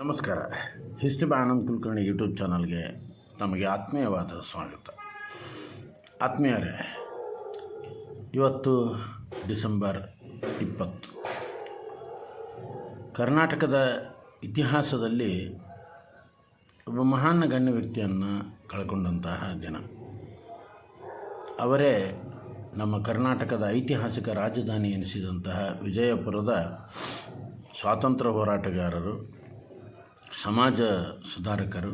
ನಮಸ್ಕಾರ. History by Anand Kulkarni YouTube ಚಾನಲ್ಗೆ ತಮಗೆ ಆತ್ಮೀಯವಾದ ಸ್ವಾಗತ. ಆತ್ಮೀಯರೇ, ಇವತ್ತು ಡಿಸೆಂಬರ್ ಇಪ್ಪತ್ತು. ಕರ್ನಾಟಕದ ಇತಿಹಾಸದಲ್ಲಿ ಒಬ್ಬ ಮಹಾನ್ ಗಣ್ಯ ವ್ಯಕ್ತಿಯನ್ನು ಕಳ್ಕೊಂಡಂತಹ ದಿನ. ಅವರೇ ನಮ್ಮ ಕರ್ನಾಟಕದ ಐತಿಹಾಸಿಕ ರಾಜಧಾನಿ ಎನಿಸಿದಂತಹ ವಿಜಯಪುರದ ಸ್ವಾತಂತ್ರ್ಯ ಹೋರಾಟಗಾರರು. ಸಮಾಜ ಸುಧಾರಕರು,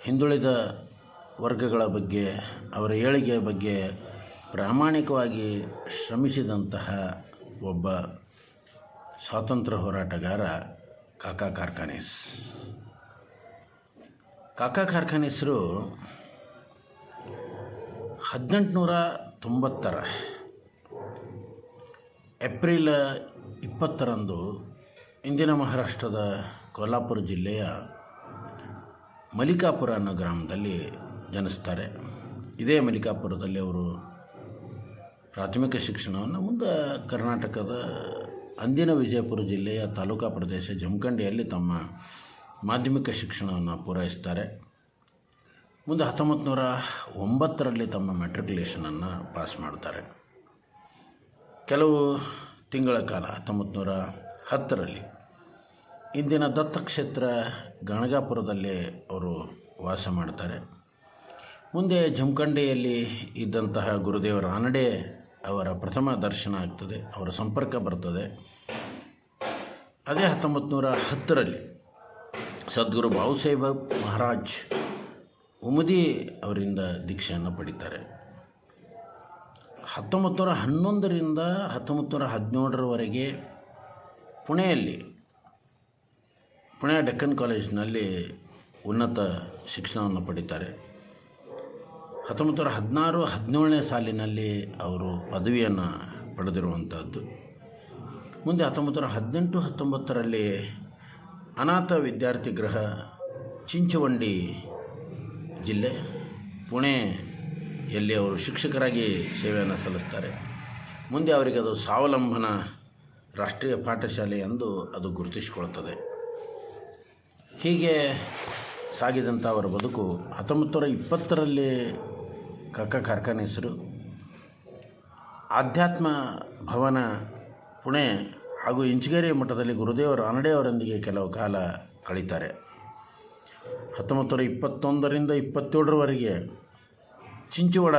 ಹಿಂದುಳಿದ ವರ್ಗಗಳ ಬಗ್ಗೆ, ಅವರ ಏಳಿಗೆಯ ಬಗ್ಗೆ ಪ್ರಾಮಾಣಿಕವಾಗಿ ಶ್ರಮಿಸಿದಂತಹ ಒಬ್ಬ ಸ್ವಾತಂತ್ರ್ಯ ಹೋರಾಟಗಾರ ಕಾಕಾ ಕಾರ್ಖಾನೇಸ್. ಕಾಕಾ ಕಾರ್ಖಾನೇಸರು ಹದಿನೆಂಟುನೂರ ತೊಂಬತ್ತರ ಏಪ್ರಿಲ್ ಇಪ್ಪತ್ತರಂದು ಇಂದಿನ ಮಹಾರಾಷ್ಟ್ರದ ಕೋಲ್ಹಾಪುರ ಜಿಲ್ಲೆಯ ಮಲಿಕಾಪುರ ಅನ್ನೋ ಗ್ರಾಮದಲ್ಲಿ ಜನಿಸ್ತಾರೆ. ಇದೇ ಮಲಿಕಾಪುರದಲ್ಲಿ ಅವರು ಪ್ರಾಥಮಿಕ ಶಿಕ್ಷಣವನ್ನು ಮುಂದೆ ಕರ್ನಾಟಕದ ಅಂದಿನ ವಿಜಯಪುರ ಜಿಲ್ಲೆಯ ತಾಲೂಕಾ ಪ್ರದೇಶ ಜಮಖಂಡಿಯಲ್ಲಿ ತಮ್ಮ ಮಾಧ್ಯಮಿಕ ಶಿಕ್ಷಣವನ್ನು ಪೂರೈಸ್ತಾರೆ. ಮುಂದೆ ಹತ್ತೊಂಬತ್ತು ನೂರ ಒಂಬತ್ತರಲ್ಲಿ ತಮ್ಮ ಮೆಟ್ರಿಕ್ಯುಲೇಷನನ್ನು ಪಾಸ್ ಮಾಡ್ತಾರೆ. ಕೆಲವು ತಿಂಗಳ ಕಾಲ ಹತ್ತೊಂಬತ್ತು ನೂರ ಹತ್ತರಲ್ಲಿ. ಇಂದಿನ ದತ್ತಕ್ಷೇತ್ರ ಗಣಗಾಪುರದಲ್ಲಿ ಅವರು ವಾಸ ಮಾಡ್ತಾರೆ. ಮುಂದೆ ಜಮಖಂಡಿಯಲ್ಲಿ ಇದ್ದಂತಹ ಗುರುದೇವ ರಾನಡೆ ಅವರ ಪ್ರಥಮ ದರ್ಶನ ಆಗ್ತದೆ, ಅವರ ಸಂಪರ್ಕ ಬರ್ತದೆ. ಅದೇ ಹತ್ತೊಂಬತ್ತು ನೂರ ಹತ್ತರಲ್ಲಿ ಸದ್ಗುರು ಬಾವುಸಾಹೇಬ ಮಹಾರಾಜ್ ಉಮದಿ ಅವರಿಂದ ದೀಕ್ಷೆಯನ್ನು ಪಡಿತಾರೆ. ಹತ್ತೊಂಬತ್ತು ನೂರ ಹನ್ನೊಂದರಿಂದ ಹತ್ತೊಂಬತ್ತು ನೂರ ಹದಿನೇಳರವರೆಗೆ ಪುಣೆಯಲ್ಲಿ, ಪುಣೆ ಡೆಕ್ಕನ್ ಕಾಲೇಜಿನಲ್ಲಿ ಉನ್ನತ ಶಿಕ್ಷಣವನ್ನು ಪಡಿತಾರೆ. ಹತ್ತೊಂಬತ್ತು ನೂರ ಹದಿನಾರು, ಹದಿನೇಳನೇ ಸಾಲಿನಲ್ಲಿ ಅವರು ಪದವಿಯನ್ನು ಪಡೆದಿರುವಂಥದ್ದು ಮುಂದೆ ಹತ್ತೊಂಬತ್ತು ನೂರ ಹದಿನೆಂಟು, ಹತ್ತೊಂಬತ್ತರಲ್ಲಿ ಅನಾಥ ವಿದ್ಯಾರ್ಥಿ ಗೃಹ, ಚಿಂಚವಂಡಿ ಜಿಲ್ಲೆ, ಪುಣೆಯಲ್ಲಿ ಅವರು ಶಿಕ್ಷಕರಾಗಿ ಸೇವೆಯನ್ನು ಸಲ್ಲಿಸ್ತಾರೆ. ಮುಂದೆ ಅವರಿಗೆ ಅದು ಸ್ವಾವಲಂಬನ ರಾಷ್ಟ್ರೀಯ ಪಾಠಶಾಲೆ ಎಂದು ಅದು ಗುರುತಿಸಿಕೊಳ್ಳುತ್ತದೆ. ಹೀಗೆ ಸಾಗಿದಂಥ ಅವರ ಬದುಕು ಹತ್ತೊಂಬತ್ತು ಇಪ್ಪತ್ತರಲ್ಲಿ ಕಕ್ಕ ಕಾರ್ಖಾನೆ ಹೆಸರು. ಆಧ್ಯಾತ್ಮ ಭವನ ಪುಣೆ ಹಾಗೂ ಇಂಚಗೇರಿ ಮಠದಲ್ಲಿ ಗುರುದೇವರು ರಾನಡೆ ಅವರೊಂದಿಗೆ ಕೆಲವು ಕಾಲ ಕಳೀತಾರೆ. ಹತ್ತೊಂಬತ್ತು ನೂರ ಇಪ್ಪತ್ತೊಂದರಿಂದ ಇಪ್ಪತ್ತೇಳರವರೆಗೆ ಚಿಂಚುವಡ,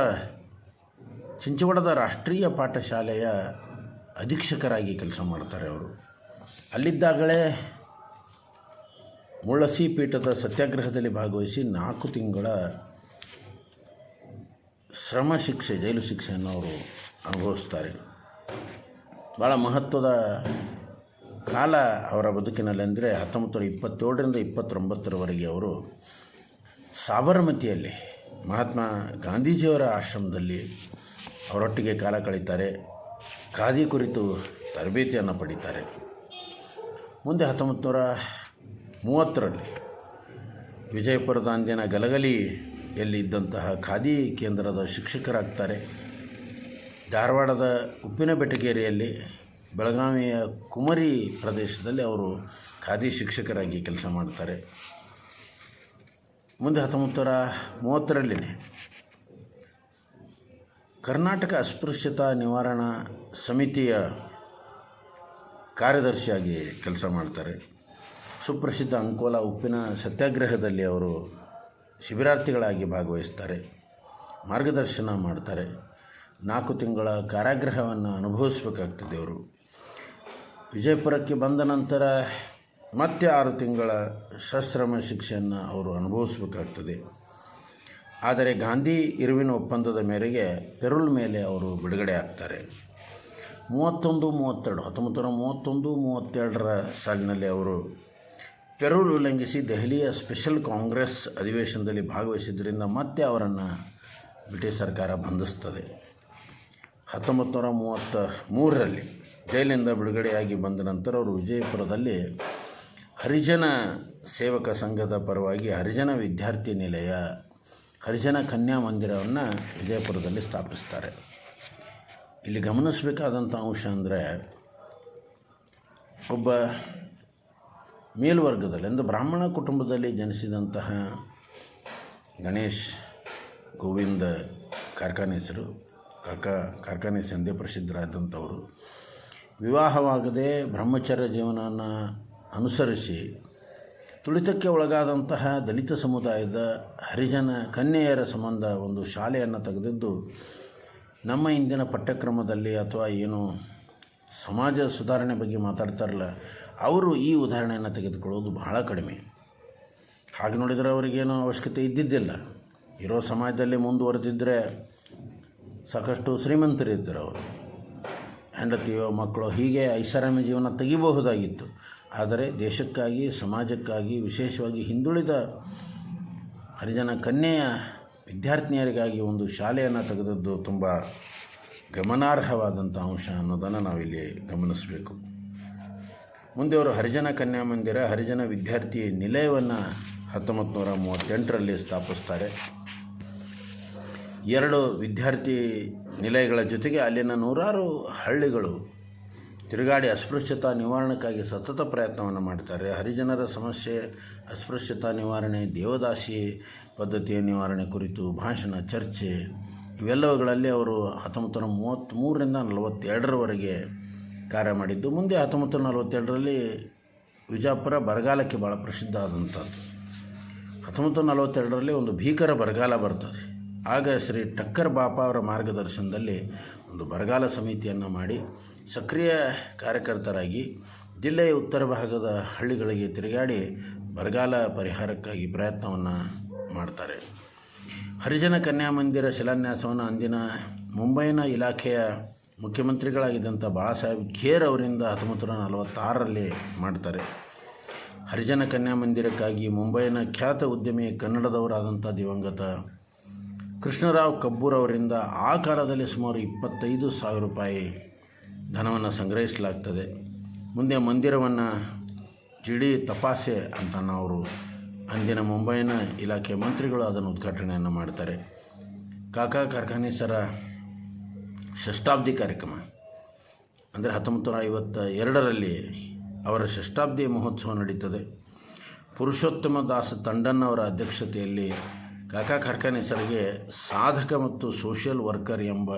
ಚಿಂಚುವಡದ ರಾಷ್ಟ್ರೀಯ ಪಾಠಶಾಲೆಯ ಅಧೀಕ್ಷಕರಾಗಿ ಕೆಲಸ ಮಾಡ್ತಾರೆ ಅವರು. ಅಲ್ಲಿದ್ದಾಗಲೇ ಮುಳ್ಳಸಿ ಪೀಠದ ಸತ್ಯಾಗ್ರಹದಲ್ಲಿ ಭಾಗವಹಿಸಿ ನಾಲ್ಕು ತಿಂಗಳ ಶ್ರಮ ಶಿಕ್ಷೆ, ಜೈಲು ಶಿಕ್ಷೆಯನ್ನು ಅವರು ಅನುಭವಿಸ್ತಾರೆ. ಭಾಳ ಮಹತ್ವದ ಕಾಲ ಅವರ ಬದುಕಿನಲ್ಲಿ ಅಂದರೆ ಹತ್ತೊಂಬತ್ತು ನೂರ ಇಪ್ಪತ್ತೇಳರಿಂದ ಇಪ್ಪತ್ತೊಂಬತ್ತರವರೆಗೆ ಅವರು ಸಾಬರಮತಿಯಲ್ಲಿ ಮಹಾತ್ಮ ಗಾಂಧೀಜಿಯವರ ಆಶ್ರಮದಲ್ಲಿ ಅವರೊಟ್ಟಿಗೆ ಕಾಲ ಕಳೀತಾರೆ. ಖಾದಿ ಕುರಿತು ತರಬೇತಿಯನ್ನು ಪಡೀತಾರೆ. ಮುಂದೆ ಹತ್ತೊಂಬತ್ತು ನೂರ ಮೂವತ್ತರಲ್ಲಿ ವಿಜಯಪುರದ ಅಂದಿನ ಗಲಗಲಿಯಲ್ಲಿ ಇದ್ದಂತಹ ಖಾದಿ ಕೇಂದ್ರದ ಶಿಕ್ಷಕರಾಗ್ತಾರೆ. ಧಾರವಾಡದ ಉಪ್ಪಿನ ಬೆಟಗೇರಿಯಲ್ಲಿ ಬೆಳಗಾವಿಯ ಕುಮರಿ ಪ್ರದೇಶದಲ್ಲಿ ಅವರು ಖಾದಿ ಶಿಕ್ಷಕರಾಗಿ ಕೆಲಸ ಮಾಡ್ತಾರೆ. ಮುಂದೆ ಹತ್ತೊಂಬತ್ತು ನೂರ ಮೂವತ್ತರಲ್ಲಿನೇ ಕರ್ನಾಟಕ ಅಸ್ಪೃಶ್ಯತಾ ನಿವಾರಣಾ ಸಮಿತಿಯ ಕಾರ್ಯದರ್ಶಿಯಾಗಿ ಕೆಲಸ ಮಾಡ್ತಾರೆ. ಸುಪ್ರಸಿದ್ಧ ಅಂಕೋಲ ಉಪ್ಪಿನ ಸತ್ಯಾಗ್ರಹದಲ್ಲಿ ಅವರು ಶಿಬಿರಾರ್ಥಿಗಳಾಗಿ ಭಾಗವಹಿಸ್ತಾರೆ. ಮಾರ್ಗದರ್ಶನ ಮಾಡ್ತಾರೆ. ನಾಲ್ಕು ತಿಂಗಳ ಕಾರಾಗೃಹವನ್ನು ಅನುಭವಿಸಬೇಕಾಗ್ತದೆ ಅವರು. ವಿಜಯಪುರಕ್ಕೆ ಬಂದ ನಂತರ ಮತ್ತೆ ಆರು ತಿಂಗಳ ಸಶ್ರಮ ಶಿಕ್ಷೆಯನ್ನು ಅವರು ಅನುಭವಿಸಬೇಕಾಗ್ತದೆ. ಆದರೆ ಗಾಂಧಿ ಇರುವಿನ ಒಪ್ಪಂದದ ಮೇರೆಗೆ ಪೆರುಲ್ ಮೇಲೆ ಅವರು ಬಿಡುಗಡೆ ಆಗ್ತಾರೆ. ಮೂವತ್ತೊಂದು, ಮೂವತ್ತೆರಡು ಹತ್ತೊಂಬತ್ತು ನೂರ ಮೂವತ್ತೊಂದು, ಮೂವತ್ತೆರಡರ ಸಾಲಿನಲ್ಲಿ ಅವರು ಪೆರುಲ್ ಉಲ್ಲಂಘಿಸಿ ದೆಹಲಿಯ ಸ್ಪೆಷಲ್ ಕಾಂಗ್ರೆಸ್ ಅಧಿವೇಶನದಲ್ಲಿ ಭಾಗವಹಿಸಿದ್ದರಿಂದ ಮತ್ತೆ ಅವರನ್ನು ಬ್ರಿಟಿಷ್ ಸರ್ಕಾರ ಬಂಧಿಸ್ತದೆ. ಹತ್ತೊಂಬತ್ತು ನೂರ ಮೂವತ್ತ ಮೂರರಲ್ಲಿ ಜೈಲಿಂದ ಬಿಡುಗಡೆಯಾಗಿ ಬಂದ ನಂತರ ಅವರು ವಿಜಯಪುರದಲ್ಲಿ ಹರಿಜನ ಸೇವಕ ಸಂಘದ ಪರವಾಗಿ ಹರಿಜನ ವಿದ್ಯಾರ್ಥಿ ನಿಲಯ ಹರಿಜನ ಕನ್ಯಾ ಮಂದಿರವನ್ನು ವಿಜಯಪುರದಲ್ಲಿ ಸ್ಥಾಪಿಸ್ತಾರೆ. ಇಲ್ಲಿ ಗಮನಿಸಬೇಕಾದಂಥ ಅಂಶ ಅಂದರೆ ಒಬ್ಬ ಮೇಲ್ವರ್ಗದಲ್ಲಿ, ಅಂದರೆ ಬ್ರಾಹ್ಮಣ ಕುಟುಂಬದಲ್ಲಿ ಜನಿಸಿದಂತಹ ಗಣೇಶ್, ಗೋವಿಂದ ಕಾರ್ಖಾನೇಸರು, ಕಾಕ ಕಾರ್ಖಾನೆಸ್ ಎಂದೇ ಪ್ರಸಿದ್ಧರಾದಂಥವರು, ವಿವಾಹವಾಗದೆ ಬ್ರಹ್ಮಚರ್ಯ ಜೀವನವನ್ನು ಅನುಸರಿಸಿ ತುಳಿತಕ್ಕೆ ಒಳಗಾದಂತಹ ದಲಿತ ಸಮುದಾಯದ ಹರಿಜನ ಕನ್ಯೆಯರ ಸಂಬಂಧ ಒಂದು ಶಾಲೆಯನ್ನು ತೆಗೆದಿದ್ದು, ನಮ್ಮ ಇಂದಿನ ಪಠ್ಯಕ್ರಮದಲ್ಲಿ ಅಥವಾ ಏನು ಸಮಾಜ ಸುಧಾರಣೆ ಬಗ್ಗೆ ಮಾತಾಡ್ತಾರಲ್ಲ, ಅವರು ಈ ಉದಾಹರಣೆಯನ್ನು ತೆಗೆದುಕೊಳ್ಳೋದು ಬಹಳ ಕಡಿಮೆ. ಹಾಗೆ ನೋಡಿದರೆ ಅವರಿಗೇನು ಅವಶ್ಯಕತೆ ಇದ್ದಿದ್ದಿಲ್ಲ. ಇರೋ ಸಮಾಜದಲ್ಲಿ ಮುಂದುವರೆದಿದ್ದರೆ ಸಾಕಷ್ಟು ಶ್ರೀಮಂತರಿದ್ದರು ಅವರು. ಹೆಂಡತಿಯೋ ಮಕ್ಕಳು ಹೀಗೆ ಐಷಾರಾಮಿ ಜೀವನ ತೆಗಿಬಹುದಾಗಿತ್ತು. ಆದರೆ ದೇಶಕ್ಕಾಗಿ, ಸಮಾಜಕ್ಕಾಗಿ, ವಿಶೇಷವಾಗಿ ಹಿಂದುಳಿದ ಹರಿಜನ ಕನ್ಯೆಯ ವಿದ್ಯಾರ್ಥಿನಿಯರಿಗಾಗಿ ಒಂದು ಶಾಲೆಯನ್ನು ತೆಗೆದದ್ದು ತುಂಬ ಗಮನಾರ್ಹವಾದಂಥ ಅಂಶ ಅನ್ನೋದನ್ನು ನಾವಿಲ್ಲಿ ಗಮನಿಸಬೇಕು. ಮುಂದೆ ಅವರು ಹರಿಜನ ಕನ್ಯಾ ಮಂದಿರ, ಹರಿಜನ ವಿದ್ಯಾರ್ಥಿ ನಿಲಯವನ್ನು ಹತ್ತೊಂಬತ್ತು ನೂರ ಮೂವತ್ತೆಂಟರಲ್ಲಿ ಸ್ಥಾಪಿಸ್ತಾರೆ. ಎರಡು ವಿದ್ಯಾರ್ಥಿ ನಿಲಯಗಳ ಜೊತೆಗೆ ಅಲ್ಲಿನ ನೂರಾರು ಹಳ್ಳಿಗಳು ತಿರುಗಾಡಿ ಅಸ್ಪೃಶ್ಯತಾ ನಿವಾರಣಕ್ಕಾಗಿ ಸತತ ಪ್ರಯತ್ನವನ್ನು ಮಾಡ್ತಾರೆ. ಹರಿಜನರ ಸಮಸ್ಯೆ, ಅಸ್ಪೃಶ್ಯತಾ ನಿವಾರಣೆ, ದೇವದಾಸಿ ಪದ್ಧತಿಯ ನಿವಾರಣೆ ಕುರಿತು ಭಾಷಣ, ಚರ್ಚೆ, ಇವೆಲ್ಲವುಗಳಲ್ಲಿ ಅವರು ಹತ್ತೊಂಬತ್ತು ನೂರ ಮೂವತ್ತ್ಮೂರರಿಂದ ನಲವತ್ತೆರಡರವರೆಗೆ ಕಾರ್ಯ ಮಾಡಿದ್ದು, ಮುಂದೆ ಹತ್ತೊಂಬತ್ತು ನೂರ ನಲವತ್ತೆರಡರಲ್ಲಿ ವಿಜಾಪುರ ಬರಗಾಲಕ್ಕೆ ಭಾಳ ಪ್ರಸಿದ್ಧ ಆದಂಥದ್ದು ಹತ್ತೊಂಬತ್ತು ನೂರ ನಲವತ್ತೆರಡರಲ್ಲಿ ಒಂದು ಭೀಕರ ಬರಗಾಲ ಬರ್ತದೆ. ಆಗ ಶ್ರೀ ಟಕ್ಕರ್ ಬಾಪ ಅವರ ಮಾರ್ಗದರ್ಶನದಲ್ಲಿ ಒಂದು ಬರಗಾಲ ಸಮಿತಿಯನ್ನು ಮಾಡಿ ಸಕ್ರಿಯ ಕಾರ್ಯಕರ್ತರಾಗಿ ಜಿಲ್ಲೆಯ ಉತ್ತರ ಭಾಗದ ಹಳ್ಳಿಗಳಿಗೆ ತಿರುಗಾಡಿ ಬರಗಾಲ ಪರಿಹಾರಕ್ಕಾಗಿ ಪ್ರಯತ್ನವನ್ನು ಮಾಡ್ತಾರೆ. ಹರಿಜನ ಕನ್ಯಾ ಮಂದಿರ ಶಿಲಾನ್ಯಾಸವನ್ನು ಅಂದಿನ ಮುಂಬೈನ ಇಲಾಖೆಯ ಮುಖ್ಯಮಂತ್ರಿಗಳಾಗಿದ್ದಂಥ ಬಾಳಾಸಾಹೇಬ್ ಖೇರ್ ಅವರಿಂದ ಹತ್ತೊಂಬತ್ತು ನೂರ ನಲವತ್ತಾರರಲ್ಲಿ ಮಾಡ್ತಾರೆ. ಹರಿಜನ ಕನ್ಯಾ ಮಂದಿರಕ್ಕಾಗಿ ಮುಂಬೈನ ಖ್ಯಾತ ಉದ್ಯಮಿ ಕನ್ನಡದವರಾದಂಥ ದಿವಂಗತ ಕೃಷ್ಣರಾವ್ ಕಬ್ಬೂರ್ ಅವರಿಂದ ಆ ಕಾಲದಲ್ಲಿ ಸುಮಾರು ಇಪ್ಪತ್ತೈದು ಸಾವಿರ ರೂಪಾಯಿ ಧನವನ್ನು ಸಂಗ್ರಹಿಸಲಾಗ್ತದೆ. ಮುಂದೆ ಮಂದಿರವನ್ನು ಜಿಡಿ ತಪಾಸೆ ಅಂತ ಅವರು ಅಂದಿನ ಮುಂಬೈನ ಇಲಾಖೆ ಮಂತ್ರಿಗಳು ಅದನ್ನು ಉದ್ಘಾಟನೆಯನ್ನು ಮಾಡ್ತಾರೆ. ಕಾಕಾ ಕಾರ್ಖಾನೇಸರ ಷಷ್ಠಾಬ್ದಿ ಕಾರ್ಯಕ್ರಮ. ಅಂದರೆ ಹತ್ತೊಂಬತ್ತು ನೂರ ಐವತ್ತ ಎರಡರಲ್ಲಿ ಅವರ ಷಷ್ಠಾಬ್ದಿ ಮಹೋತ್ಸವ ನಡೀತದೆ. ಪುರುಷೋತ್ತಮ ದಾಸ ತಂಡನ್ ಅವರ ಅಧ್ಯಕ್ಷತೆಯಲ್ಲಿ ಕಾಕಾ ಕಾರ್ಖಾನೇಸರಿಗೆ ಸಾಧಕ ಮತ್ತು ಸೋಷಿಯಲ್ ವರ್ಕರ್ ಎಂಬ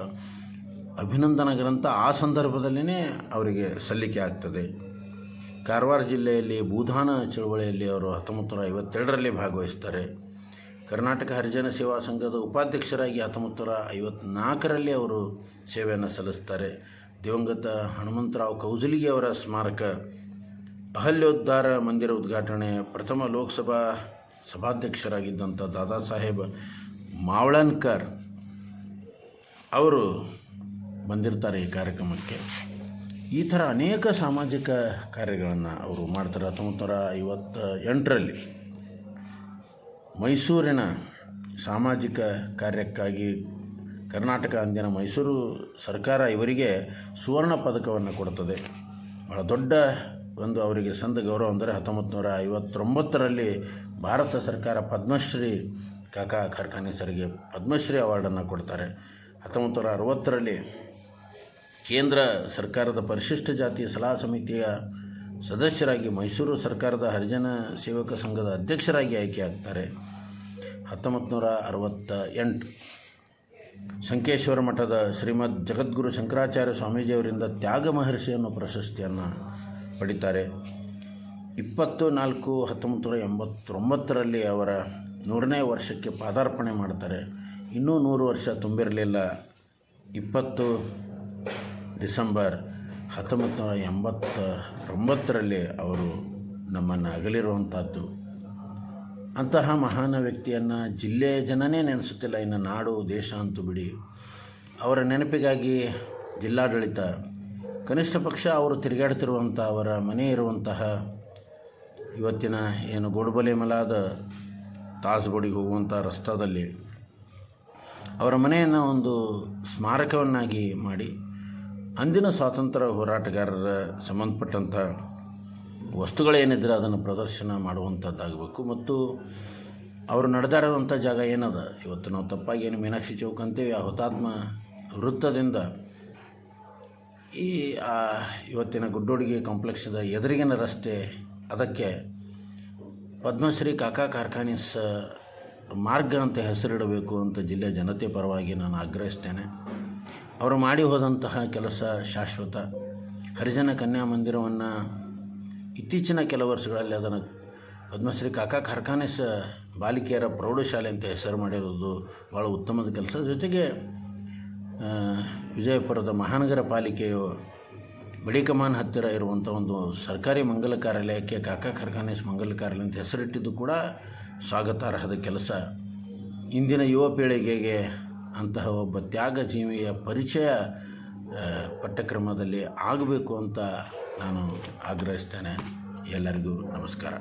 ಅಭಿನಂದನಾ ಗ್ರಂಥ ಆ ಸಂದರ್ಭದಲ್ಲೇ ಅವರಿಗೆ ಸಲ್ಲಿಕೆ ಆಗ್ತದೆ. ಕಾರವಾರ ಜಿಲ್ಲೆಯಲ್ಲಿ ಭೂದಾನ ಚಳವಳಿಯಲ್ಲಿ ಅವರು ಹತ್ತೊಂಬತ್ತು ನೂರ ಐವತ್ತೆರಡರಲ್ಲಿ ಭಾಗವಹಿಸ್ತಾರೆ. ಕರ್ನಾಟಕ ಹರಿಜನ ಸೇವಾ ಸಂಘದ ಉಪಾಧ್ಯಕ್ಷರಾಗಿ ಹತ್ತೊಂಬತ್ತು ನೂರ ಐವತ್ತ್ನಾಲ್ಕರಲ್ಲಿ ಅವರು ಸೇವೆಯನ್ನು ಸಲ್ಲಿಸ್ತಾರೆ. ದಿವಂಗತ ಹನುಮಂತರಾವ್ ಕೌಜಲಿಗೆ ಅವರ ಸ್ಮಾರಕ ಅಹಲ್ಯೋದ್ಧಾರ ಮಂದಿರ ಉದ್ಘಾಟನೆ, ಪ್ರಥಮ ಲೋಕಸಭಾ ಸಭಾಧ್ಯಕ್ಷರಾಗಿದ್ದಂಥ ದಾದಾ ಸಾಹೇಬ್ ಮಾವಳನ್ಕರ್ ಅವರು ಬಂದಿರ್ತಾರೆ ಈ ಕಾರ್ಯಕ್ರಮಕ್ಕೆ. ಈ ಥರ ಅನೇಕ ಸಾಮಾಜಿಕ ಕಾರ್ಯಗಳನ್ನು ಅವರು ಮಾಡ್ತಾರೆ. ಹತ್ತೊಂಬತ್ತು ನೂರ ಐವತ್ತ ಎಂಟರಲ್ಲಿ ಮೈಸೂರಿನ ಸಾಮಾಜಿಕ ಕಾರ್ಯಕ್ಕಾಗಿ ಕರ್ನಾಟಕ ಅಂದಿನ ಮೈಸೂರು ಸರ್ಕಾರ ಇವರಿಗೆ ಸುವರ್ಣ ಪದಕವನ್ನು ಕೊಡುತ್ತದೆ ಬಹಳ ದೊಡ್ಡ ಒಂದು ಅವರಿಗೆ ಸಂದ ಗೌರವ ಅಂದರೆ ಹತ್ತೊಂಬತ್ತು ನೂರ ಐವತ್ತೊಂಬತ್ತರಲ್ಲಿ ಭಾರತ ಸರ್ಕಾರ ಪದ್ಮಶ್ರೀ ಕಾಕಾ ಕಾರ್ಖಾನೆ ಸರಿಗೆ ಪದ್ಮಶ್ರೀ ಅವಾರ್ಡನ್ನು ಕೊಡ್ತಾರೆ. ಹತ್ತೊಂಬತ್ತು ನೂರ ಅರವತ್ತರಲ್ಲಿ ಕೇಂದ್ರ ಸರ್ಕಾರದ ಪರಿಶಿಷ್ಟ ಜಾತಿ ಸಲಹಾ ಸಮಿತಿಯ ಸದಸ್ಯರಾಗಿ ಮೈಸೂರು ಸರ್ಕಾರದ ಹರಿಜನ ಸೇವಕ ಸಂಘದ ಅಧ್ಯಕ್ಷರಾಗಿ ಆಯ್ಕೆಯಾಗ್ತಾರೆ. ಹತ್ತೊಂಬತ್ತು ನೂರ ಅರವತ್ತ ಎಂಟು ಸಂಕೇಶ್ವರ ಮಠದ ಶ್ರೀಮದ್ ಜಗದ್ಗುರು ಶಂಕರಾಚಾರ್ಯ ಸ್ವಾಮೀಜಿಯವರಿಂದ ತ್ಯಾಗ ಮಹರ್ಷಿ ಅನ್ನೋ ಪ್ರಶಸ್ತಿಯನ್ನು ಪಡಿತಾರೆ. ಇಪ್ಪತ್ತು ನಾಲ್ಕು ಹತ್ತೊಂಬತ್ತು ನೂರ ಎಂಬತ್ತೊಂಬತ್ತರಲ್ಲಿ ಅವರ ನೂರನೇ ವರ್ಷಕ್ಕೆ ಪಾದಾರ್ಪಣೆ ಮಾಡ್ತಾರೆ. ಇನ್ನೂ ನೂರು ವರ್ಷ ತುಂಬಿರಲಿಲ್ಲ. ಇಪ್ಪತ್ತು ಡಿಸೆಂಬರ್ ಹತ್ತೊಂಬತ್ತು ನೂರ ಎಂಬತ್ತ ಒಂಬತ್ತರಲ್ಲಿ ಅವರು ನಮ್ಮನ್ನು ಅಗಲಿರುವಂಥದ್ದು ಅಂತಹ ಮಹಾನ ವ್ಯಕ್ತಿಯನ್ನು ಜಿಲ್ಲೆಯ ಜನನೇ ನೆನೆಸುತ್ತಿಲ್ಲ. ಇನ್ನು ನಾಡು, ದೇಶ ಅಂತೂ ಬಿಡಿ. ಅವರ ನೆನಪಿಗಾಗಿ ಜಿಲ್ಲಾಡಳಿತ, ಕನಿಷ್ಠ ಪಕ್ಷ ಅವರು ತಿರುಗಾಡ್ತಿರುವಂಥ, ಅವರ ಮನೆ ಇರುವಂತಹ ಇವತ್ತಿನ ಏನು ಗೋಡುಬಲೆ ಮಲಾದ ತಾಸ್ಗೋಡಿಗೆ ಹೋಗುವಂಥ ರಸ್ತಾದಲ್ಲಿ ಅವರ ಮನೆಯನ್ನು ಒಂದು ಸ್ಮಾರಕವನ್ನಾಗಿ ಮಾಡಿ ಅಂದಿನ ಸ್ವಾತಂತ್ರ್ಯ ಹೋರಾಟಗಾರರ ಸಂಬಂಧಪಟ್ಟಂಥ ವಸ್ತುಗಳೇನಿದ್ರೆ ಅದನ್ನು ಪ್ರದರ್ಶನ ಮಾಡುವಂಥದ್ದಾಗಬೇಕು. ಮತ್ತು ಅವರು ನಡೆದಾಡುವಂಥ ಜಾಗ ಏನದ? ಇವತ್ತು ನಾವು ತಪ್ಪಾಗಿ ಏನು ಮೀನಾಕ್ಷಿ ಚೌಕ್ ಅಂತೀವಿ, ಆ ಹುತಾತ್ಮ ವೃತ್ತದಿಂದ ಈ ಇವತ್ತಿನ ಗುಡ್ಡೋಡಿಗೆ ಕಾಂಪ್ಲೆಕ್ಸ್ದ ಎದುರಿಗಿನ ರಸ್ತೆ, ಅದಕ್ಕೆ ಪದ್ಮಶ್ರೀ ಕಾಕಾ ಕಾರ್ಖಾನಿಸ್ ಮಾರ್ಗ ಅಂತ ಹೆಸರಿಡಬೇಕು ಅಂತ ಜಿಲ್ಲೆಯ ಜನತೆ ಪರವಾಗಿ ನಾನು ಆಗ್ರಹಿಸ್ತೇನೆ. ಅವರು ಮಾಡಿ ಹೋದಂತಹ ಕೆಲಸ ಶಾಶ್ವತ. ಹರಿಜನ ಕನ್ಯಾ ಮಂದಿರವನ್ನು ಇತ್ತೀಚಿನ ಕೆಲವು ವರ್ಷಗಳಲ್ಲಿ ಅದನ್ನು ಪದ್ಮಶ್ರೀ ಕಾಕಾ ಕಾರ್ಖಾನಿಸ್ ಬಾಲಿಕೆಯರ ಪ್ರೌಢಶಾಲೆ ಅಂತ ಹೆಸರು ಮಾಡಿರೋದು ಭಾಳ ಉತ್ತಮದ ಕೆಲಸ. ಜೊತೆಗೆ ವಿಜಯಪುರದ ಮಹಾನಗರ ಪಾಲಿಕೆಯು ಬಡಿಕಮಾನ್ ಹತ್ತಿರ ಇರುವಂಥ ಒಂದು ಸರ್ಕಾರಿ ಮಂಗಲ ಕಾರ್ಯಾಲಯಕ್ಕೆ ಕಾಕಾ ಕಾರ್ಖಾನೆ ಮಂಗಲ ಕಾರ್ಯಾಲಯ ಅಂತ ಹೆಸರಿಟ್ಟಿದ್ದು ಕೂಡ ಸ್ವಾಗತಾರ್ಹದ ಕೆಲಸ. ಇಂದಿನ ಯುವ ಪೀಳಿಗೆಗೆ ಅಂತಹ ಒಬ್ಬ ತ್ಯಾಗ ಜೀವಿಯ ಪರಿಚಯ ಪಠ್ಯಕ್ರಮದಲ್ಲಿ ಆಗಬೇಕು ಅಂತ ನಾನು ಆಗ್ರಹಿಸ್ತೇನೆ. ಎಲ್ಲರಿಗೂ ನಮಸ್ಕಾರ.